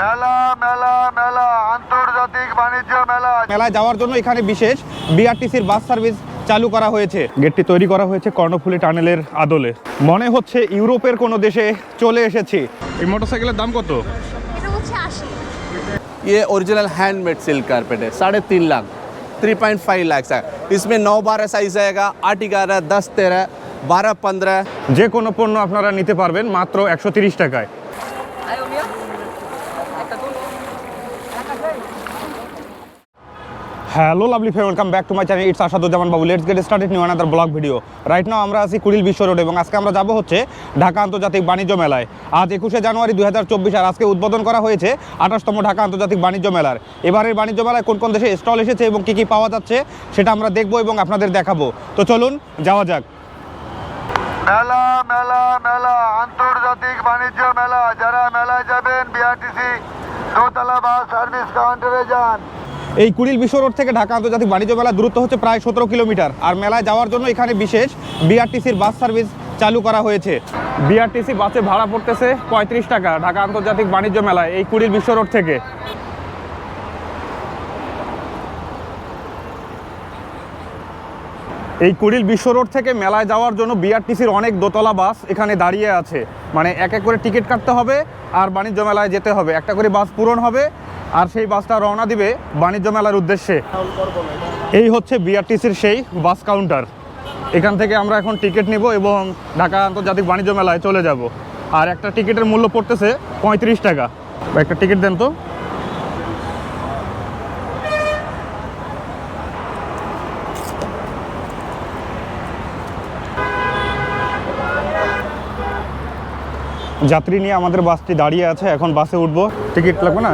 মেলা মেলা মেলা আন্তর্জাতিক বাণিজ্য মেলা মেলায় যাওয়ার জন্য এখানে বিশেষ বিআরটিসির বাস সার্ভিস চালু করা হয়েছে গেটটি তৈরি করা হয়েছে কর্ণফুলী টানেলের আদলে মনে হচ্ছে ইউরোপের কোনো দেশে চলে এসেছি এই মোটরসাইকেলের দাম কত এটা হচ্ছে আশি ये ओरिजिनल हैंडमेड सिल्क कारपेट है साढ़े तीन lakh three point five lakh है इसमें नौ बारह साइज आएगा आठ ग्यारह दस तेरह बारह पंद्रह যে কোনো পণ্য আপনারা নিতে পারবেন মাত্র একশো তিরিশ টাকায় Hello lovely friend welcome back to my channel it's Asaduzzaman Babu let's get started new another blog video right now আমরা আছি কুড়িল বিশ্ব রোড এবং আজকে আমরা যাব হচ্ছে ঢাকা আন্তর্জাতিক বাণিজ্য মেলায়। আজ একুশে জানুয়ারি দু হাজার চব্বিশ আর আজকে উদ্বোধন করা হয়েছে আঠাশতম ঢাকা আন্তর্জাতিক বাণিজ্য মেলার। এবারের বাণিজ্য মেলায় কোন কোন দেশে স্টল এসেছে এবং কী কী পাওয়া যাচ্ছে, সেটা আমরা দেখব এবং আপনাদের দেখাবো। তো চলুন, যাওয়া যাক। মেলা মেলা মেলা, আন্তর্জাতিক বাণিজ্য মেলা। যারা মেলায় যাবেন বিআরটিসি দোতলা বাস সার্ভিস কাউন্টারে যান। এই কুড়িল বিশ্ব রোড থেকে ঢাকা আন্তর্জাতিক বাণিজ্য মেলার দূরত্ব হচ্ছে প্রায় সতেরো কিলোমিটার। আর মেলায় যাওয়ার জন্য এখানে বিশেষ বিআরটিসির বাস সার্ভিস চালু করা হয়েছে। বিআরটিসি বাসে ভাড়া পড়তেছে পঁয়ত্রিশ টাকা ঢাকা আন্তর্জাতিক বাণিজ্য মেলায় এই কুড়িল বিশ্ব রোড থেকে। এই কুড়িল বিশ্ব রোড থেকে মেলায় যাওয়ার জন্য বিআরটিসির অনেক দোতলা বাস এখানে দাঁড়িয়ে আছে। মানে এক এক করে টিকিট কাটতে হবে আর বাণিজ্য মেলায় যেতে হবে। একটা করে বাস পূরণ হবে। আর সেই বাসটা রওনা দিবে বাণিজ্য মেলার উদ্দেশ্যে। এই হচ্ছে বিআরটিসির সেই বাস কাউন্টার। এখান থেকে আমরা এখন টিকিট নিব এবং ঢাকা আন্তর্জাতিক বাণিজ্য মেলায় চলে যাব। আর একটা টিকিটের মূল্য পড়তেছে পঁয়ত্রিশ টাকা। একটা টিকিট দেন তো। যাত্রী নিয়ে আমাদের বাসটি দাঁড়িয়ে আছে, এখন বাসে উঠবো। টিকিট লাগবে না?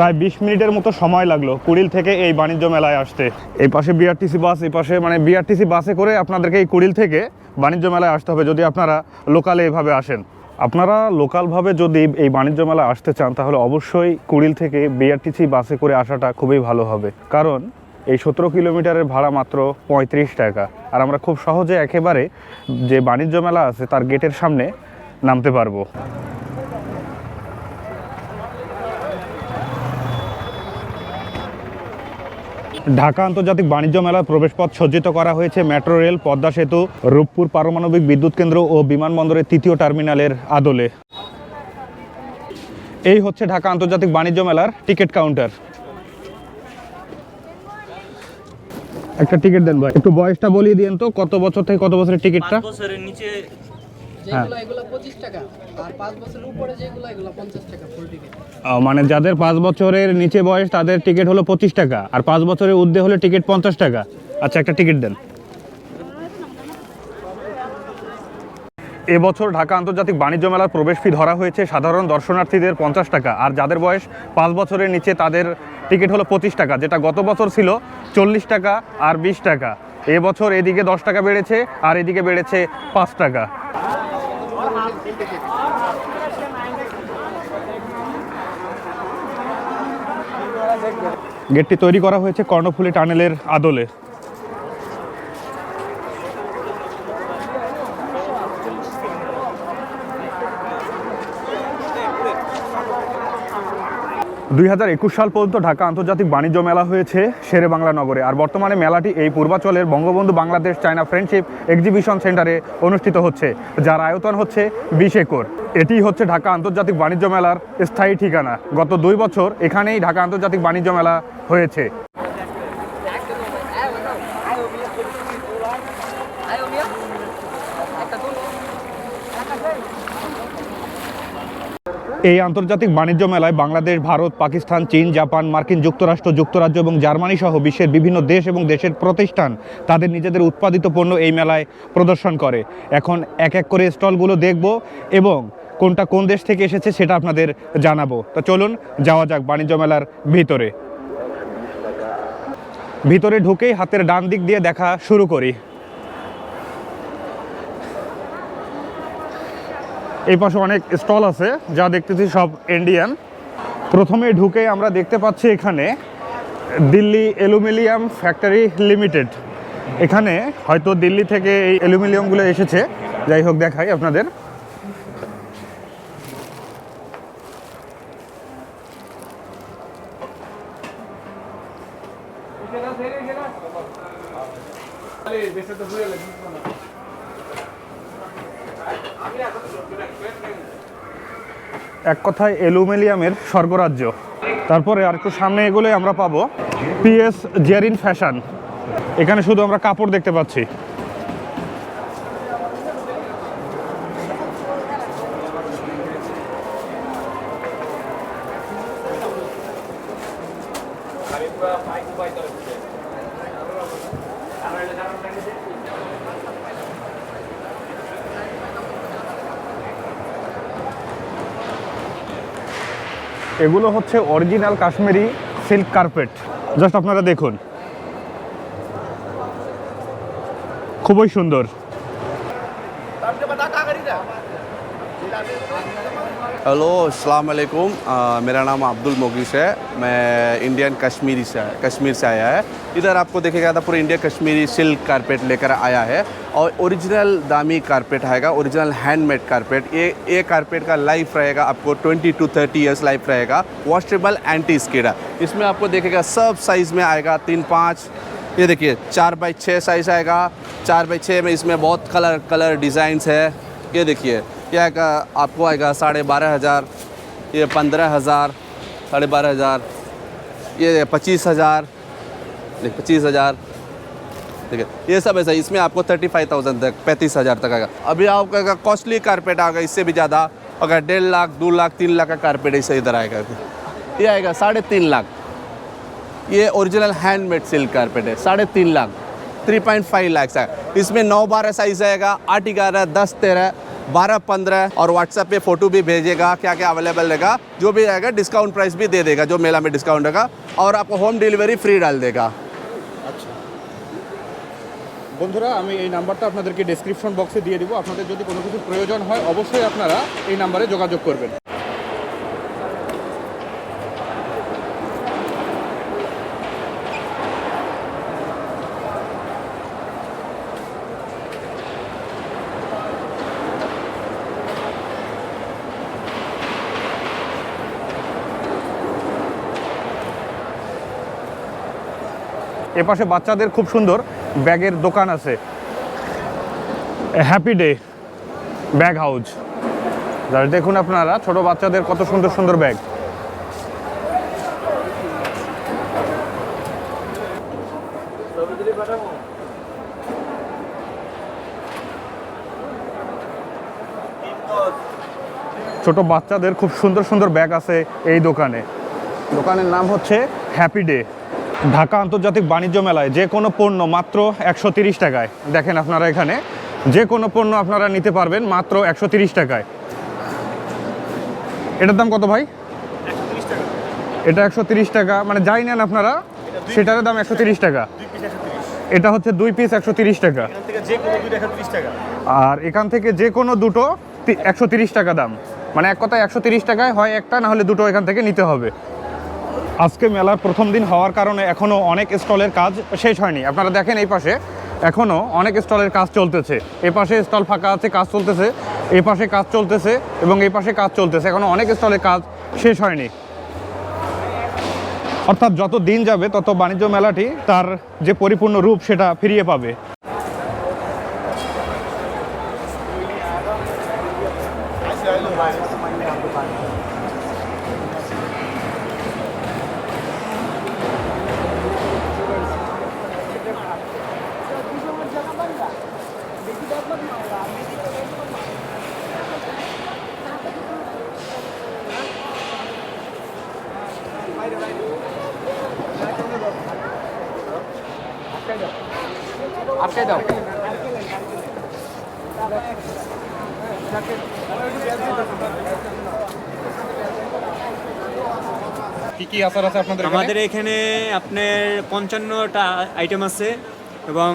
প্রায় বিশ মিনিটের মতো সময় লাগল কুড়িল থেকে এই বাণিজ্য মেলায় আসতে। এই পাশে বিআরটিসি বাস এই পাশে মানে বিআরটিসি বাসে করে আপনাদেরকে এই কুড়িল থেকে বাণিজ্য মেলায় আসতে হবে যদি আপনারা লোকালে এভাবে আসেন। আপনারা লোকালভাবে যদি এই বাণিজ্য মেলা আসতে চান, তাহলে অবশ্যই কুড়িল থেকে বিআরটিসি বাসে করে আসাটা খুবই ভালো হবে। কারণ এই সতেরো কিলোমিটারের ভাড়া মাত্র পঁয়ত্রিশ টাকা। আর আমরা খুব সহজে একেবারে যে বাণিজ্য মেলা আছে, তার গেটের সামনে নামতে পারব। ঢাকা আন্তর্জাতিক বাণিজ্য মেলার প্রবেশপথ সজ্জিত করা হয়েছে মেট্রো রেল, পদ্মা সেতু, রূপপুর পারমাণবিক বিদ্যুৎ কেন্দ্র ও বিমানবন্দরের তৃতীয় টার্মিনালের আদলে। এই হচ্ছে ঢাকা আন্তর্জাতিক বাণিজ্য মেলার টিকিট কাউন্টার। একটা টিকিট দেন ভাই, একটু বয়সটা বলিয়ে দিন তো, কত বছর থেকে কত বছরের টিকিটটা? বছরের নিচে মানে যাদের পাঁচ বছরের নিচে বয়স তাদের টিকিট হলো পঁচিশ টাকা। আর পাঁচ বছরের ঊর্ধ্বে হলে টিকিট পঞ্চাশ টাকা। আচ্ছা একটা টিকিট দেন। এবছর ঢাকা আন্তর্জাতিক বাণিজ্য মেলার প্রবেশ ফি ধরা হয়েছে সাধারণ দর্শনার্থীদের পঞ্চাশ টাকা। আর যাদের বয়স পাঁচ বছরের নিচে তাদের টিকিট হলো পঁচিশ টাকা যেটা গত বছর ছিল চল্লিশ টাকা আর বিশ টাকা। এবছর এদিকে দশ টাকা বেড়েছে আর এদিকে বেড়েছে পাঁচ টাকা। গেটটি তৈরি করা হয়েছে কর্ণফুলি টানেলের আদলে। দুই হাজার একুশ সাল পর্যন্ত ঢাকা আন্তর্জাতিক বাণিজ্য মেলা হয়েছে শেরে বাংলা নগরে। আর বর্তমানে মেলাটি এই পূর্বাচলের Bangabandhu Bangladesh China friendship exhibition সেন্টারে অনুষ্ঠিত হচ্ছে, যার আয়তন হচ্ছে বিশ একর। এটি হচ্ছে ঢাকা আন্তর্জাতিক বাণিজ্য মেলার স্থায়ী ঠিকানা। গত দুই বছর এখানেই ঢাকা আন্তর্জাতিক বাণিজ্য মেলা হয়েছে। এই আন্তর্জাতিক বাণিজ্য মেলায় বাংলাদেশ, ভারত, পাকিস্তান, চীন, জাপান, মার্কিন যুক্তরাষ্ট্র, যুক্তরাজ্য এবং জার্মানি সহ বিশ্বের বিভিন্ন দেশ এবং দেশের প্রতিষ্ঠান তাদের নিজেদের উৎপাদিত পণ্য এই মেলায় প্রদর্শন করে। এখন এক এক করে স্টলগুলো দেখব এবং কোনটা কোন দেশ থেকে এসেছে সেটা আপনাদের জানাব। তো চলুন, যাওয়া যাক বাণিজ্য মেলার ভিতরে। ভিতরে ঢুকেই হাতের ডান দিক দিয়ে দেখা শুরু করি। এই পাশে অনেক স্টল আছে, যা দেখতেছি সব ইন্ডিয়ান প্রথমে ঢুকে আমরা দেখতে পাচ্ছি এখানে দিল্লি অ্যালুমিনিয়াম ফ্যাক্টরি লিমিটেড। এখানে হয়তো দিল্লি থেকে এই অ্যালুমিনিয়ামগুলো এসেছে। যাই হোক, দেখাই আপনাদের। এক কথায় অ্যালুমিনিয়ামের স্বর্গরাজ্য। তারপরে আর একটু সামনে এগুলোই আমরা পাবো পিএস জেরিন ফ্যাশন এখানে শুধু আমরা কাপড় দেখতে পাচ্ছি। এগুলো হচ্ছে original Kashmiri silk carpet just আপনারা দেখুন খুবই সুন্দর हेलो अस्सलाम वालेकुम अ, मेरा नाम अब्दुल मोगिस है मैं इंडियन कश्मीरी से कश्मीर से आया है इधर आपको देखेगा था पूरा इंडिया कश्मीरी सिल्क कारपेट लेकर आया है और ओरिजिनल दामी कारपेट आएगा ओरिजिनल हैंडमेड कारपेट ये ये कारपेट का लाइफ रहेगा, आपको 20 टू 30 इयर्स लाइफ रहेगा। वॉशेबल एंटी स्किड इसमें आपको देखेगा सब साइज़ में आएगा, तीन पाँच, ये देखिए, चार बाई छः साइज़ आएगा। चार बाई छः में इसमें बहुत कलर कलर डिज़ाइंस है। ये देखिए क्या आएगा, आपको आएगा साढ़े बारह हज़ार, ये पंद्रह हज़ार, साढ़े बारह हज़ार, ये पच्चीस हज़ार पच्चीस हज़ार। ठीक है। ये सब ऐसा, इसमें आपको थर्टी फाइव थाउज़ेंड तक, पैंतीस हज़ार तक आएगा। अभी आपका कॉस्टली कारपेट आएगा इससे भी ज़्यादा, अगर डेढ़ लाख, दो लाख, तीन लाख का कारपेट इससे इधर आएगा। ये आएगा साढ़े तीन लाख। ये ओरिजिनल हैंडमेड सिल्क कारपेट है, साढ़े तीन lakh. Three point five lakh है। इसमें नौ बारह साइज़ आएगा, आठ ग्यारह, दस तेरह, बारह पंद्रह, और व्हाट्सएप पे फ़ोटो भी भेजेगा क्या क्या अवेलेबल रहेगा। जो भी रहेगा डिस्काउंट प्राइस भी दे देगा, जो मेला में डिस्काउंट रहेगा, और आपको होम डिलीवरी फ्री डाल देगा। বন্ধুরা, আমি এই নাম্বারটা আপনাদেরকে ডেসক্রিপশন বক্সে দিয়ে দিব। আপনাদের যদি কোনো কিছু প্রয়োজন হয়, অবশ্যই আপনারা এই নাম্বারে যোগাযোগ করবেন। এপাশে বাচ্চাদের খুব সুন্দর ব্যাগের দোকান আছে। হ্যাপি ডে ব্যাগ যার দেখুন আপনারা, ছোট বাচ্চাদের কত সুন্দর সুন্দর ব্যাগ। ছোট বাচ্চাদের খুব সুন্দর সুন্দর ব্যাগ আছে এই দোকানে। দোকানের নাম হচ্ছে হ্যাপি ডে ঢাকা আন্তর্জাতিক বাণিজ্য মেলায় যে কোনো পণ্য মাত্র একশো টাকায়। দেখেন আপনারা এখানে যে কোনো পণ্য আপনারা নিতে পারবেন মাত্র একশো টাকায়। এটার দাম কত ভাই? এটা একশো টাকা মানে যাই নেন আপনারা সেটার দাম একশো টাকা। এটা হচ্ছে দুই পিস একশো টাকা। আর এখান থেকে যে কোনো দুটো একশো তিরিশ টাকা দাম। মানে এক কথায় একশো তিরিশ টাকায় হয় একটা না হলে দুটো এখান থেকে নিতে হবে। আজকে মেলার প্রথম দিন হওয়ার কারণে এখনও অনেক স্টলের কাজ শেষ হয়নি। আপনারা দেখেন এই পাশে এখনও অনেক স্টলের কাজ চলতেছে। এই পাশে স্টল ফাঁকা আছে, কাজ চলতেছে। এই পাশে কাজ চলতেছে এবং এই পাশে কাজ চলতেছে। এখনও অনেক স্টলের কাজ শেষ হয়নি। অর্থাৎ যত দিন যাবে, তত বাণিজ্য মেলাটি তার যে পরিপূর্ণ রূপ সেটা ফিরিয়ে পাবে। আটকে দাও। আমাদের এখানে আপনার পঞ্চান্নটা আইটেম আছে এবং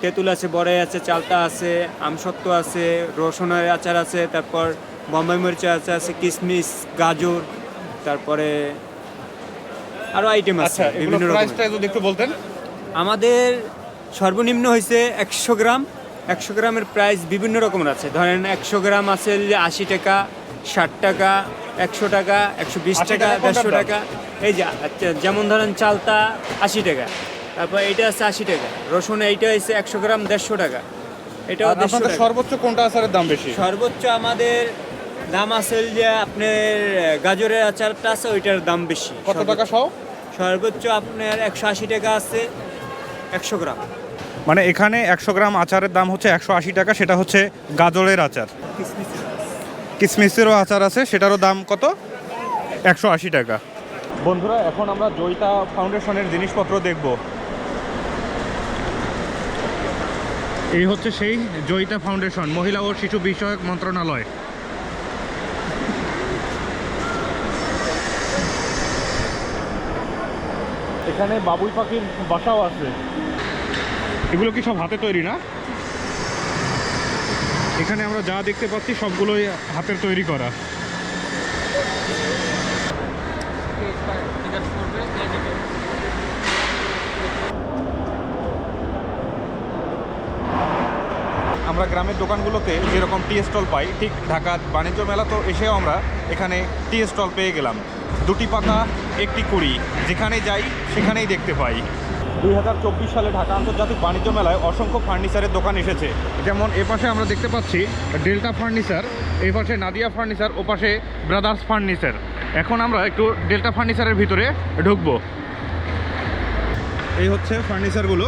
তেঁতুল আছে বড়াই আছে চালতা আছে আমসত্ব আছে রসুনের আচার আছে তারপর বোম্বাই মরিচা আচার আছে কিশমিশ গাজর তারপরে আরও আইটেম আছে আচ্ছা বিভিন্ন একটু বলতেন। আমাদের সর্বনিম্ন হয়েছে একশো গ্রাম। একশো গ্রামের প্রাইস বিভিন্ন রকমের আছে। ধরেন একশো গ্রাম আছে আশি টাকা ষাট টাকা একশো টাকা একশো বিশ টাকা টাকা দেড়শো টাকা। এই যে আচ্ছা, যেমন ধরেন চালতা আশি টাকা। তারপর এইটা আছে আশি টাকা। রসুন এইটা হচ্ছে একশো গ্রাম দেড়শো টাকা। এটা আপনাদের সর্বোচ্চ কোনটা আচারের দাম বেশি? সর্বোচ্চ আমাদের দাম আছে যে আপনার গাজরের আচারটা আছে ওইটার দাম বেশি। কত টাকা সহ? সর্বোচ্চ আপনার একশো আশি টাকা আছে একশো গ্রাম। মানে এখানে একশো গ্রাম আচারের দাম হচ্ছে একশো আশি টাকা সেটা হচ্ছে গাজরের আচার। কিসমিসেরও আচার আছে সেটারও দাম কত? একশো আশি টাকা। বন্ধুরা এখন আমরা জয়িতা ফাউন্ডেশনের জিনিসপত্র দেখব। এই হচ্ছে সেই জয়িতা ফাউন্ডেশন মহিলা ও শিশু বিষয়ক মন্ত্রণালয়। এখানে বাবুই পাখির বাসাও আছে। এগুলো কি সব হাতে তৈরি না? এখানে আমরা যা দেখতে পাচ্ছি সবগুলোই হাতের তৈরি করা। আমরা গ্রামের দোকানগুলোতে যেরকম টি স্টল পাই, ঠিক ঢাকা বাণিজ্য মেলা তো এসেও আমরা এখানে টি স্টল পেয়ে গেলাম। দুটি পাতা একটি কুড়ি যেখানে যাই সেখানেই দেখতে পাই। দুই হাজার চব্বিশ সালে ঢাকা আন্তর্জাতিক বাণিজ্য মেলায় অসংখ্য ফার্নিচারের দোকান এসেছে। যেমন এপাশে আমরা দেখতে পাচ্ছি ডেল্টা ফার্নিচার এই পাশে নাদিয়া ফার্নিচার, ও পাশে ব্রাদার্স ফার্নিচার। এখন আমরা একটু ডেল্টা ফার্নিচারের ভিতরে ঢুকবো। এই হচ্ছে ফার্নিচারগুলো।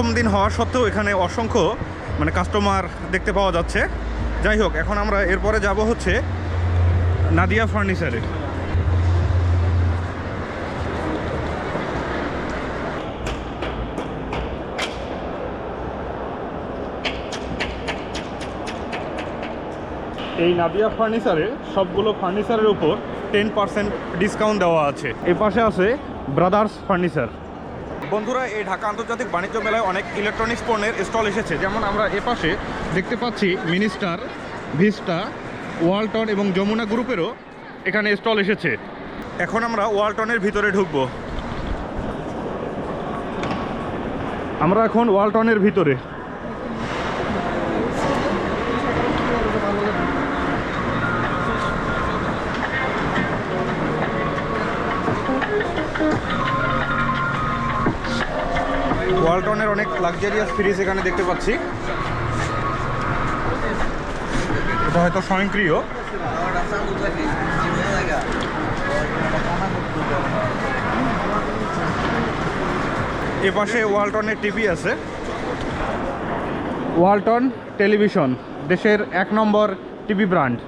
প্রথম দিন হওয়া সত্ত্বেও এখানে অসংখ্য মানে কাস্টমার দেখতে পাওয়া যাচ্ছে। যাই হোক, এখন আমরা এরপরে যাব হচ্ছে নাদিয়া ফার্নিচারে এই নাদিয়া ফার্নিচারে সবগুলো ফার্নিচারের উপর টেন পার্সেন্ট ডিসকাউন্ট দেওয়া আছে। এ পাশে আছে ব্রাদার্স ফার্নিচার বন্ধুরা, এই ঢাকা আন্তর্জাতিক বাণিজ্য মেলায় অনেক ইলেকট্রনিক্স পণ্যের স্টল এসেছে। যেমন আমরা এপাশে দেখতে পাচ্ছি মিনিস্টার, ভিস্টা, ওয়ালটন এবং যমুনা গ্রুপেরও এখানে স্টল এসেছে। এখন আমরা ওয়ালটনের ভিতরে ঢুকব। আমরা এখন ওয়ালটনের ভিতরে। ওয়ালটনের অনেক লাক্সারিয়াস ফ্রিজ এখানে দেখতে পাচ্ছি। এটা হয়তো স্বয়ংক্রিয়। এ পাশে ওয়ালটনের টিভি আছে। ওয়ালটন টেলিভিশন দেশের এক নম্বর টিভি ব্র্যান্ড।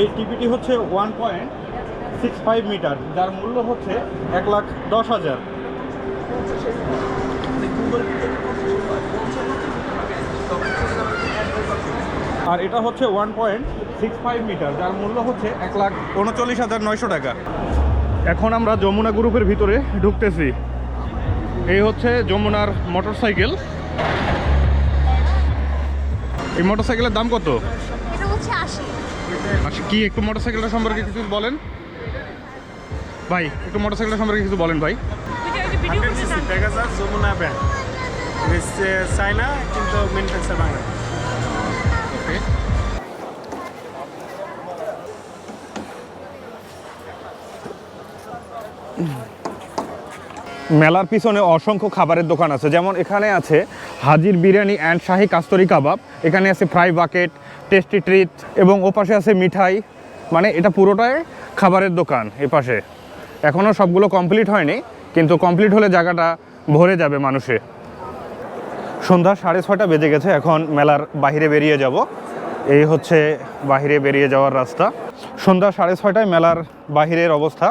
এই টিভিটি হচ্ছে one point six five metre যার মূল্য হচ্ছে এক লাখ দশ হাজার। আর এটা হচ্ছে one point six five metre যার মূল্য হচ্ছে এক লাখ উনচল্লিশ হাজার নয়শো টাকা। এখন আমরা যমুনা গ্রুপের ভিতরে ঢুকতেছি। এই হচ্ছে যমুনার মোটরসাইকেল এই মোটর সাইকেলের দাম কত? আচ্ছা কি একটু মোটরসাইকেলটা সম্পর্কে কিছু বলেন? ভাই একটু মোটরসাইকেলটা সম্পর্কে কিছু বলেন ভাই। পেগাসাস যমুনা ব্র্যান্ড চায়না কিন্তু ম্যানুফ্যাকচার বাংলা। ওকে মেলার পিছনে অসংখ্য খাবারের দোকান আছে। যেমন এখানে আছে হাজির বিরিয়ানি অ্যান্ড শাহি কাস্তরি কাবাব। এখানে আছে ফ্রাই বাকেট টেস্টি ট্রিট এবং ওপাশে আছে মিঠাই। মানে এটা পুরোটাই খাবারের দোকান এপাশে। এখনও সবগুলো কমপ্লিট হয়নি। কিন্তু কমপ্লিট হলে জায়গাটা ভরে যাবে মানুষে সন্ধ্যা সাড়ে ছটা বেজে গেছে, এখন মেলার বাইরে বেরিয়ে যাব। এই হচ্ছে বাইরে বেরিয়ে যাওয়ার রাস্তা। সন্ধ্যা সাড়ে ছয়টায় মেলার বাহিরের অবস্থা।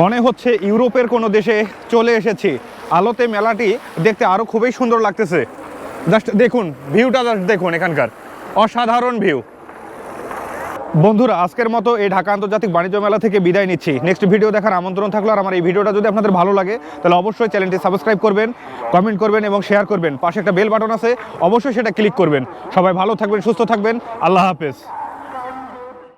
মনে হচ্ছে ইউরোপের কোনো দেশে চলে এসেছি। আলোতে মেলাটি দেখতে আরও খুবই সুন্দর লাগতেছে। জাস্ট দেখুন ভিউটা জাস্ট দেখুন এখানকার। অসাধারণ ভিউ বন্ধুরা, আজকের মতো এই ঢাকা আন্তর্জাতিক বাণিজ্য মেলা থেকে বিদায় নিচ্ছি। নেক্সট ভিডিও দেখার আমন্ত্রণ থাকল আর আমার এই ভিডিওটা যদি আপনাদের ভালো লাগে, তাহলে অবশ্যই চ্যানেলটি সাবস্ক্রাইব করবেন কমেন্ট করবেন এবং শেয়ার করবেন। পাশে একটা বেল বাটন আছে, অবশ্যই সেটা ক্লিক করবেন। সবাই ভালো থাকবেন, সুস্থ থাকবেন। আল্লাহ হাফেজ।